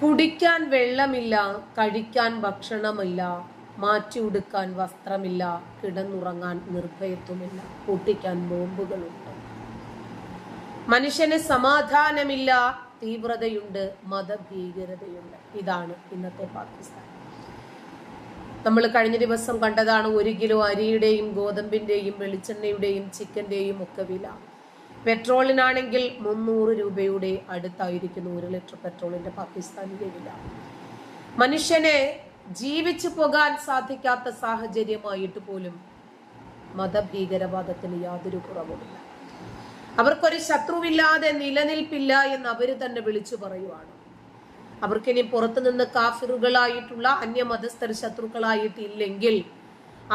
കുടിക്കാൻ വെള്ളമില്ല കഴിക്കാൻ ഭക്ഷണമില്ല മാറ്റി ഉടുക്കാൻ വസ്ത്രമില്ല കിടന്നുറങ്ങാൻ നിർഭയത്വമില്ല പൊട്ടിക്കാൻ ബോംബുകളുണ്ട് മനുഷ്യന് സമാധാനമില്ല തീവ്രതയുണ്ട് മതഭീകരതയുണ്ട്. ഇതാണ് ഇന്നത്തെ പാകിസ്ഥാൻ. നമ്മൾ കഴിഞ്ഞ ദിവസം കണ്ടതാണ് ഒരു കിലോ അരിയുടെയും ഗോതമ്പിന്റെയും വെളിച്ചെണ്ണയുടെയും ചിക്കന്റെയും ഒക്കെ വില. പെട്രോളിനാണെങ്കിൽ മുന്നൂറ് രൂപയുടെ അടുത്തായിരിക്കുന്നു ഒരു ലിറ്റർ പെട്രോളിന്റെ പാകിസ്ഥാനിലെ വില. മനുഷ്യനെ ജീവിച്ചു പോകാൻ സാധിക്കാത്ത സാഹചര്യമായിട്ട് പോലും മതഭീകരവാദത്തിന് യാതൊരു കുറവുമില്ല. അവർക്കൊരു ശത്രുവില്ലാതെ നിലനിൽപ്പില്ല എന്ന് അവർ തന്നെ വിളിച്ചു പറയുവാണ്. അവർക്കിനി പുറത്തുനിന്ന് കാഫിറുകളായിട്ടുള്ള അന്യമതസ്ഥർ ശത്രുക്കളായിട്ടില്ലെങ്കിൽ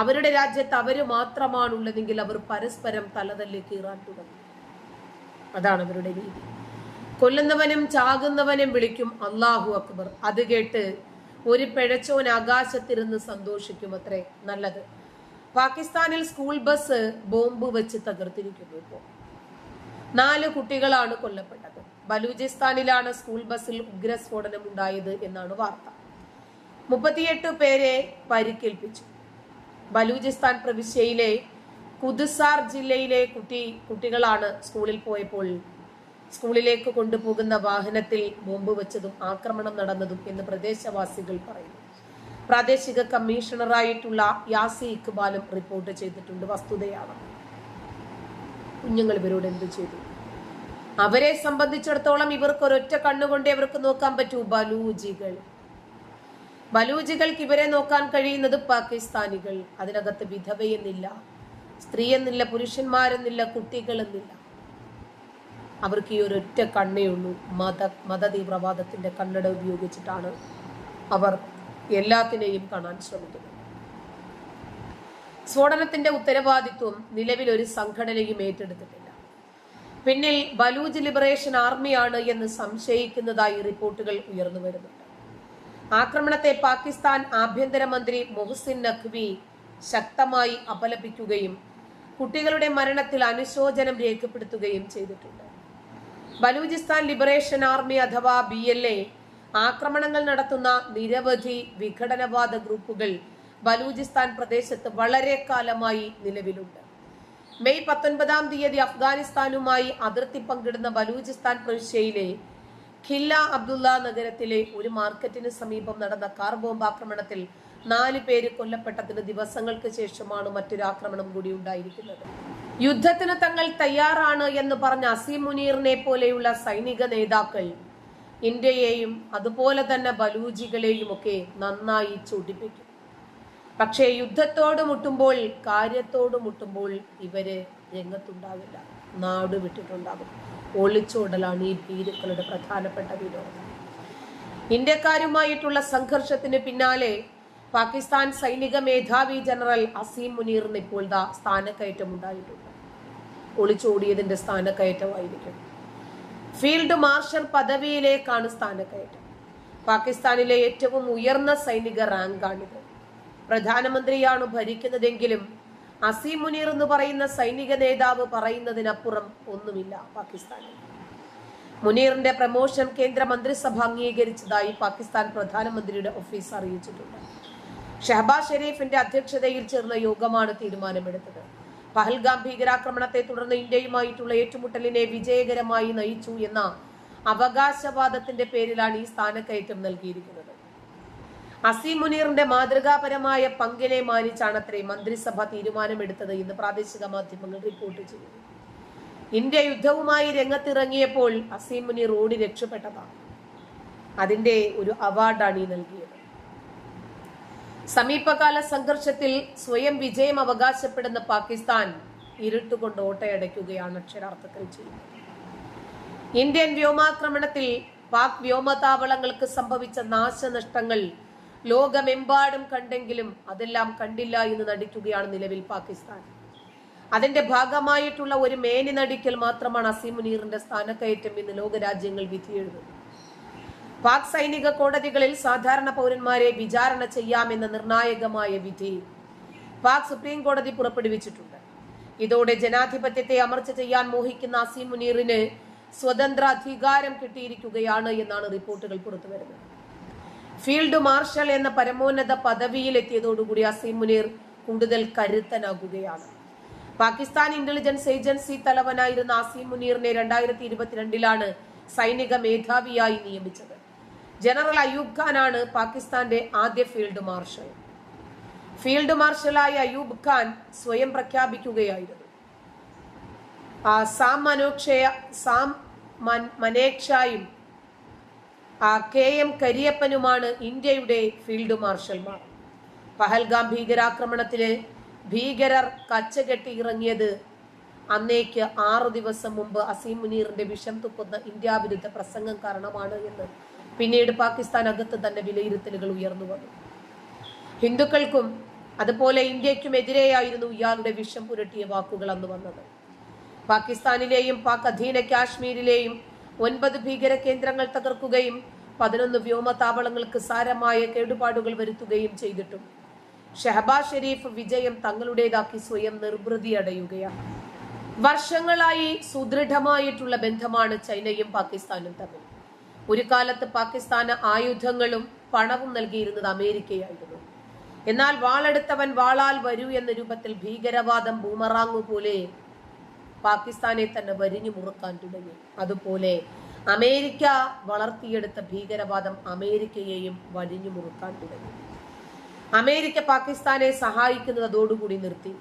അവരുടെ രാജ്യത്ത് അവർ മാത്രമാണുള്ളതെങ്കിൽ അവർ പരസ്പരം തലതല്ലി കീറാൻ തുടങ്ങും. അതാണ് അവരുടെ രീതി. കൊല്ലുന്നവനും ചാകുന്നവനും വിളിക്കും അള്ളാഹു അക്ബർ. അത് കേട്ട് ഒരു പിഴച്ചോൻ ആകാശത്തിരുന്ന് സന്തോഷിക്കും അത്രേ നല്ലത്. പാകിസ്ഥാനിൽ സ്കൂൾ ബസ് ബോംബ് വെച്ച് തകർത്തിരിക്കുന്നു ഇപ്പോൾ നാല് കുട്ടികളാണ് കൊല്ലപ്പെട്ടത്. ബലൂചിസ്ഥാനിലാണ് സ്കൂൾ ബസ്സിൽ ഉഗ്രസ്ഫോടനം ഉണ്ടായത് എന്നാണ് വാർത്ത. മുപ്പത്തിയെട്ട് പേരെ പരിക്കേൽപ്പിച്ചു. ബലൂചിസ്ഥാൻ പ്രവിശ്യയിലെ കുദുസാർ ജില്ലയിലെ കുട്ടി കുട്ടികളാണ് സ്കൂളിൽ പോയപ്പോൾ സ്കൂളിലേക്ക് കൊണ്ടുപോകുന്ന വാഹനത്തിൽ ബോംബ് വെച്ചതും ആക്രമണം നടന്നതും എന്ന് പ്രദേശവാസികൾ പറയുന്നു. പ്രാദേശിക കമ്മീഷണറായിട്ടുള്ള യാസി ഇക്ബാലും റിപ്പോർട്ട് ചെയ്തിട്ടുണ്ട്. വസ്തുതയാണ്. കുഞ്ഞുങ്ങൾ ഇവരോട് എന്ത് ചെയ്തു? അവരെ സംബന്ധിച്ചിടത്തോളം ഇവർക്ക് ഒരൊറ്റ കണ്ണുകൊണ്ടേ അവർക്ക് നോക്കാൻ പറ്റൂ. ബലൂജികൾ ബലൂജികൾക്ക് ഇവരെ നോക്കാൻ കഴിയുന്നത് പാകിസ്ഥാനികൾ. അതിനകത്ത് വിധവയെന്നില്ല. സ്ത്രീ എന്നില്ല പുരുഷന്മാരെന്നില്ല കുട്ടികളെന്നില്ല. അവർക്ക് ഈ ഒരൊറ്റ കണ്ണേ ഉള്ളൂ. മത മത തീവ്രവാദത്തിന്റെ കണ്ണട ഉപയോഗിച്ചിട്ടാണ് അവർ എല്ലാത്തിനെയും കാണാൻ ശ്രമിക്കുന്നത്. സ്ഫോടനത്തിന്റെ ഉത്തരവാദിത്വം നിലവിൽ ഒരു സംഘടനയും ഏറ്റെടുത്തിട്ടില്ല. പിന്നിൽ ബലൂജ് ലിബറേഷൻ ആർമിയാണ് എന്ന് സംശയിക്കുന്നതായി റിപ്പോർട്ടുകൾ ഉയർന്നു വരുന്നുണ്ട്. ആക്രമണത്തെ പാകിസ്ഥാൻ ആഭ്യന്തരമന്ത്രി മൊഹസിൻ നഖ്വി ശക്തമായി അപലപിക്കുകയും കുട്ടികളുടെ മരണത്തിൽ അനുശോചനം രേഖപ്പെടുത്തുകയും ചെയ്തിട്ടുണ്ട്. ബലൂചിസ്ഥാൻ ലിബറേഷൻ ആർമി അഥവാ ബി എൽ എ ആക്രമണങ്ങൾ നടത്തുന്ന നിരവധി വിഘടനവാദ ഗ്രൂപ്പുകൾ ബലൂചിസ്ഥാൻ പ്രദേശത്ത് വളരെ കാലമായി നിലവിലുണ്ട്. മെയ് പത്തൊൻപതാം തീയതി അഫ്ഗാനിസ്ഥാനുമായി അതിർത്തി പങ്കിടുന്ന ബലൂചിസ്ഥാൻ പ്രവിശ്യയിലെ ഖില്ല അബ്ദുള്ള നഗരത്തിലെ ഒരു മാർക്കറ്റിന് സമീപം നടന്ന കാർ ബോംബ് ആക്രമണത്തിൽ നാല് പേര് കൊല്ലപ്പെട്ടതിന് ദിവസങ്ങൾക്ക് ശേഷമാണ് മറ്റൊരു ആക്രമണം കൂടി ഉണ്ടായിരിക്കുന്നത്. യുദ്ധത്തിന് തങ്ങൾ തയ്യാറാണ് എന്ന് പറഞ്ഞ അസീം മുനീറിനെ പോലെയുള്ള സൈനിക നേതാക്കൾ ഇന്ത്യയെയും അതുപോലെ തന്നെ ബലൂജികളെയും ഒക്കെ നന്നായി ചൊടിപ്പിക്കും. പക്ഷേ യുദ്ധത്തോട് മുട്ടുമ്പോൾ കാര്യത്തോട് മുട്ടുമ്പോൾ ഇവർ രംഗത്തുണ്ടാവില്ല. നാട് വിട്ടിട്ടുണ്ടാകും. ഒളിച്ചോടലാണ് ഈ ഭീരുക്കളുടെ പ്രധാനപ്പെട്ട വിനോദം. ഇന്ത്യക്കാരുമായിട്ടുള്ള സംഘർഷത്തിന് പിന്നാലെ പാകിസ്ഥാൻ സൈനിക മേധാവി ജനറൽ അസീം മുനീറിന് ഇപ്പോൾ ദാ സ്ഥാനക്കയറ്റം ഉണ്ടായിട്ടുണ്ട്. ഒളിച്ചോടിയതിന്റെ സ്ഥാനക്കയറ്റമായിരിക്കും. ഫീൽഡ് മാർഷൽ പദവിയിലേക്കാണ് സ്ഥാനക്കയറ്റം. പാകിസ്ഥാനിലെ ഏറ്റവും ഉയർന്ന സൈനിക റാങ്കാണിത്. പ്രധാനമന്ത്രിയാണ് ഭരിക്കുന്നതെങ്കിലും അസീം മുനീർ എന്ന് പറയുന്ന സൈനിക നേതാവ് പറയുന്നതിനപ്പുറം ഒന്നുമില്ല പാകിസ്ഥാനിൽ. മുനീറിന്റെ പ്രമോഷൻ കേന്ദ്ര മന്ത്രിസഭ അംഗീകരിച്ചതായി പാകിസ്ഥാൻ പ്രധാനമന്ത്രിയുടെ ഓഫീസ് അറിയിച്ചിട്ടുണ്ട്. ഷഹബാസ് ഷെരീഫിന്റെ അധ്യക്ഷതയിൽ ചേർന്ന യോഗമാണ് തീരുമാനമെടുത്തത്. പഹൽഗാം ഭീകരാക്രമണത്തെ തുടർന്ന് ഇന്ത്യയുമായിട്ടുള്ള ഏറ്റുമുട്ടലിനെ വിജയകരമായി നയിച്ചു എന്ന അവകാശവാദത്തിന്റെ പേരിലാണ് ഈ സ്ഥാനക്കയറ്റം നൽകിയിരിക്കുന്നത്. അസീം മുനീറിന്റെ മാതൃകാപരമായ പങ്കിനെ മാനിച്ചാണ് മാനിച്ചാണത്രേ മന്ത്രിസഭ തീരുമാനമെടുത്തത് എന്ന് പ്രാദേശിക മാധ്യമങ്ങൾ റിപ്പോർട്ട് ചെയ്തു ഇന്ത്യ യുദ്ധവുമായി രംഗത്തിറങ്ങിയപ്പോൾ അസീം മുനീർ ഓടി രക്ഷപ്പെട്ടതാണ്. അതിന്റെ ഒരു അവാർഡാണ് ഈ നൽകിയത്. സമീപകാല സംഘർഷത്തിൽ സ്വയം വിജയം അവകാശപ്പെടുന്ന പാകിസ്ഥാൻ ഇരുട്ടുകൊണ്ട് ഓട്ടയടയ്ക്കുകയാണ് അക്ഷരാർത്ഥത്തിൽ ചെയ്യുന്നത്. ഇന്ത്യൻ വ്യോമാക്രമണത്തിൽ പാക് വ്യോമതാവളങ്ങൾക്ക് സംഭവിച്ച നാശനഷ്ടങ്ങൾ ലോകമെമ്പാടും കണ്ടെങ്കിലും അതെല്ലാം കണ്ടില്ല എന്ന് നടിക്കുകയാണ് നിലവിൽ പാകിസ്ഥാൻ. അതിന്റെ ഭാഗമായിട്ടുള്ള ഒരു മേനി നടിക്കൽ മാത്രമാണ് അസീമുനീറിന്റെ സ്ഥാനക്കയറ്റം ഇന്ന് ലോകരാജ്യങ്ങൾ വിധിയെഴുതുന്നു പാക് സൈനിക കോടതികളിൽ സാധാരണ പൗരന്മാരെ വിചാരണ ചെയ്യാമെന്ന നിർണായകമായ വിധി പാക് സുപ്രീം കോടതി പുറപ്പെടുവിച്ചിട്ടുണ്ട്. ഇതോടെ ജനാധിപത്യത്തെ അമർച്ച ചെയ്യാൻ മോഹിക്കുന്ന അസീം മുനീറിന് സ്വതന്ത്ര അധികാരം കിട്ടിയിരിക്കുകയാണ് എന്നാണ് റിപ്പോർട്ടുകൾ പുറത്തുവരുന്നത്. ഫീൽഡ് മാർഷൽ എന്ന പരമോന്നത പദവിയിലെത്തിയതോടുകൂടി അസീം മുനീർ കൂടുതൽ കരുത്തനാകുകയാണ്. പാകിസ്ഥാൻ ഇന്റലിജൻസ് ഏജൻസി തലവനായിരുന്ന അസീം മുനീറിനെ രണ്ടായിരത്തി ഇരുപത്തിരണ്ടിലാണ് സൈനിക മേധാവിയായി നിയമിച്ചത്. ജനറൽ അയൂബ് ഖാനാണ് പാകിസ്ഥാന്റെ ആദ്യ ഫീൽഡ് മാർഷൽ. ഫീൽഡ് മാർഷലായ അയ്യൂബ് ഖാൻ സ്വയം പ്രഖ്യാപിക്കുകയായിരുന്നു. സാം മനോക്ഷയ സാം മനേക്ഷായും കെ എം കരിയപ്പനുമാണ് ഇന്ത്യയുടെ ഫീൽഡ് മാർഷൽമാർ. പഹൽഗാം ഭീകരാക്രമണത്തിൽ ഭീകരർ കച്ചകെട്ടി ഇറങ്ങിയത് അന്നേക്ക് ആറു ദിവസം മുമ്പ് അസീം മുനീറിന്റെ വിഷം തുപ്പുന്ന ഇന്ത്യാവിരുദ്ധ പ്രസംഗം കാരണമാണ് എന്ന് പിന്നീട് പാകിസ്ഥാൻ അകത്ത് തന്നെ വിലയിരുത്തലുകൾ ഉയർന്നു വന്നു. ഹിന്ദുക്കൾക്കും അതുപോലെ ഇന്ത്യക്കും എതിരെയായിരുന്നു ഇയാളുടെ വിഷം പുരട്ടിയ വാക്കുകൾ അന്ന് വന്നത്. പാകിസ്ഥാനിലെയും പാക് അധീന കാശ്മീരിലെയും ഒൻപത് ഭീകര കേന്ദ്രങ്ങൾ തകർക്കുകയും പതിനൊന്ന് വ്യോമതാവളങ്ങൾക്ക് സാരമായ കേടുപാടുകൾ വരുത്തുകയും ചെയ്തിട്ടും ഷഹബാസ് ഷെരീഫ് വിജയം തങ്ങളുടേതാക്കി സ്വയം നിർവൃതി അടയുകയാണ്. വർഷങ്ങളായി സുദൃഢമായിട്ടുള്ള ബന്ധമാണ് ചൈനയും പാകിസ്ഥാനും തമ്മിൽ. ഒരു കാലത്ത് പാകിസ്ഥാന് ആയുധങ്ങളും പണവും നൽകിയിരുന്നത് അമേരിക്കയായിരുന്നു. എന്നാൽ വാളെടുത്തവൻ വാളാൽ വരൂ എന്ന രൂപത്തിൽ ഭീകരവാദം ബൂമറാങ്ങു പോലെ പാകിസ്ഥാനെ തന്നെ വരിഞ്ഞു മുറുക്കാൻ തുടങ്ങി. അതുപോലെ അമേരിക്ക വളർത്തിയെടുത്ത ഭീകരവാദം അമേരിക്കയെയും വരിഞ്ഞു മുറുക്കാൻ തുടങ്ങി. അമേരിക്ക പാകിസ്ഥാനെ സഹായിക്കുന്നത് അതോടുകൂടി നിർത്തി.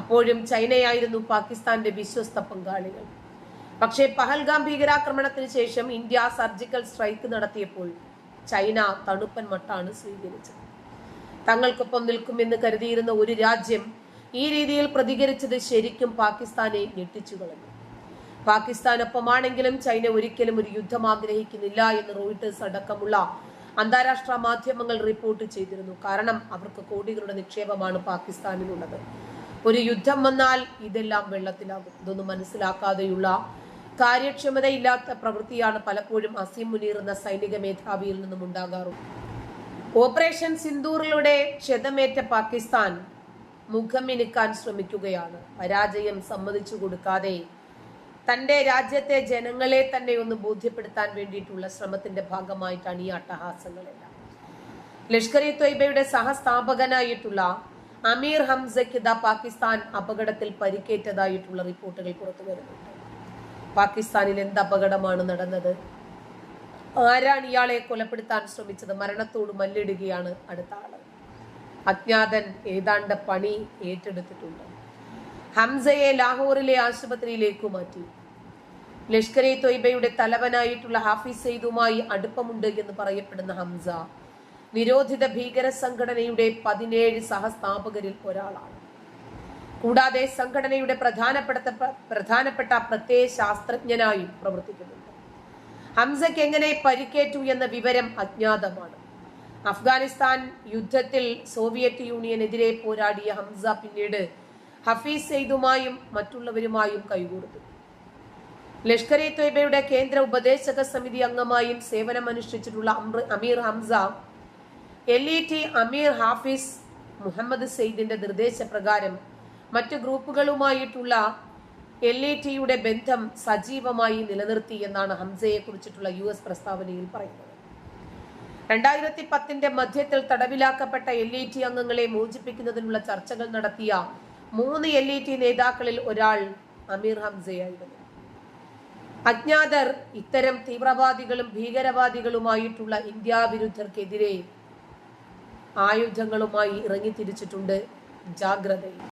അപ്പോഴും ചൈനയായിരുന്നു പാകിസ്ഥാന്റെ വിശ്വസ്ത പങ്കാളികൾ. പക്ഷേ പഹൽഗാം ഭീകരാക്രമണത്തിന് ശേഷം ഇന്ത്യ സർജിക്കൽ സ്ട്രൈക്ക് നടത്തിയപ്പോൾ ചൈന തണുപ്പൻ മട്ടാണ് സ്വീകരിച്ചത്. തങ്ങൾക്കൊപ്പം നിൽക്കുമെന്ന് കരുതിയിരുന്ന ഒരു രാജ്യം ഈ രീതിയിൽ പ്രതികരിച്ചത് ശരിക്കും പാകിസ്ഥാനെ ഞെട്ടിച്ചു കളഞ്ഞു. പാകിസ്ഥാനൊപ്പമാണെങ്കിലും ചൈന ഒരിക്കലും ഒരു യുദ്ധം ആഗ്രഹിക്കുന്നില്ല എന്ന് റോയിട്ടേഴ്സ് അടക്കമുള്ള അന്താരാഷ്ട്ര മാധ്യമങ്ങൾ റിപ്പോർട്ട് ചെയ്തിരുന്നു. കാരണം അവർക്ക് കോടികളുടെ നിക്ഷേപമാണ് പാകിസ്ഥാനിലുള്ളത്. ഒരു യുദ്ധം വന്നാൽ ഇതെല്ലാം വെള്ളത്തിലാകും. ഇതൊന്നും മനസ്സിലാക്കാതെയുള്ള കാര്യക്ഷമതയില്ലാത്ത പ്രവൃത്തിയാണ് പലപ്പോഴും അസീം മുനീർ എന്ന സൈനിക മേധാവിയിൽ നിന്നും ഉണ്ടാകാറുള്ളത് ഓപ്പറേഷൻ സിന്ദൂറിലൂടെ ക്ഷതമേറ്റ പാകിസ്ഥാൻ മുഖമിനുക്കാൻ ശ്രമിക്കുകയാണ്. പരാജയം സമ്മതിച്ചു കൊടുക്കാതെ തന്റെ രാജ്യത്തെ ജനങ്ങളെ തന്നെ ഒന്ന് ബോധ്യപ്പെടുത്താൻ വേണ്ടിയിട്ടുള്ള ശ്രമത്തിന്റെ ഭാഗമായിട്ടാണ് ഈ അട്ടഹാസങ്ങളെല്ലാം. ലഷ്കർ ഇ തൊയ്ബയുടെ സഹസ്ഥാപകനായിട്ടുള്ള അമീർ ഹംസയ്ക്ക് പാകിസ്ഥാൻ അപകടത്തിൽ പരിക്കേറ്റതായിട്ടുള്ള റിപ്പോർട്ടുകൾ പുറത്തു വരുന്നുണ്ട് പാകിസ്ഥാനിൽ എന്ത് അപകടമാണ് നടന്നത്? ആരാണ് ഇയാളെ കൊലപ്പെടുത്താൻ ശ്രമിച്ചത്? മരണത്തോട് മല്ലിടുകയാണ് അടുത്ത ആൾ അജ്ഞാതൻ ഏതാണ്ട് പണി ഏറ്റെടുത്തിട്ടുണ്ട്. ഹംസയെ ലാഹോറിലെ ആശുപത്രിയിലേക്ക് മാറ്റി. ലഷ്കർ ഇ തൊയ്ബയുടെ തലവനായിട്ടുള്ള ഹാഫിസ് സെയ്ദുമായി അടുപ്പമുണ്ട് എന്ന് പറയപ്പെടുന്ന ഹംസ നിരോധിത ഭീകര സംഘടനയുടെ പതിനേഴ് സഹസ്ഥാപകരിൽ ഒരാളാണ്. കൂടാതെ സംഘടനയുടെ പ്രധാനപ്പെട്ട പ്രധാനപ്പെട്ട പ്രത്യയ ശാസ്ത്രജ്ഞനായും പ്രവർത്തിക്കുന്നുണ്ട്. ഹംസയ്ക്ക് എങ്ങനെ പരിക്കേറ്റു എന്ന വിവരം അജ്ഞാതമാണ്. അഫ്ഗാനിസ്ഥാൻ യുദ്ധത്തിൽ സോവിയറ്റ് യൂണിയനെതിരെ പോരാടിയ ഹംസ പിന്നീട് ഹഫീസ് സെയ്ദുമായും മറ്റുള്ളവരുമായും കൈകൂടുന്നു ലഷ്കർ ഇ തൊയ്ബയുടെ കേന്ദ്ര ഉപദേശക സമിതി അംഗമായും സേവനമനുഷ്ഠിച്ചിട്ടുള്ള Amir Hamza L E T Amir Hafiz Muhammad സെയ്ദിന്റെ നിർദ്ദേശപ്രകാരം മറ്റു ഗ്രൂപ്പുകളുമായിട്ടുള്ള എൽ എ ടിയുടെ ബന്ധം സജീവമായി നിലനിർത്തി എന്നാണ് ഹംസയെ കുറിച്ചിട്ടുള്ള യു എസ് പ്രസ്താവനയിൽ പറയുന്നത്. രണ്ടായിരത്തി പത്തിന്റെ മധ്യത്തിൽ തടവിലാക്കപ്പെട്ട എൽ ഇ ടി അംഗങ്ങളെ മോചിപ്പിക്കുന്നതിനുള്ള ചർച്ചകൾ നടത്തിയ മൂന്ന് എൽ ഇ ടി നേതാക്കളിൽ ഒരാൾ അമീർ ഹംസയായിരുന്നു. അജ്ഞാതർ ഇത്തരം തീവ്രവാദികളും ഭീകരവാദികളുമായിട്ടുള്ള ഇന്ത്യാ വിരുദ്ധർക്കെതിരെ ആയുധങ്ങളുമായി ഇറങ്ങിത്തിരിച്ചിട്ടുണ്ട് ജാഗ്രതയിൽ.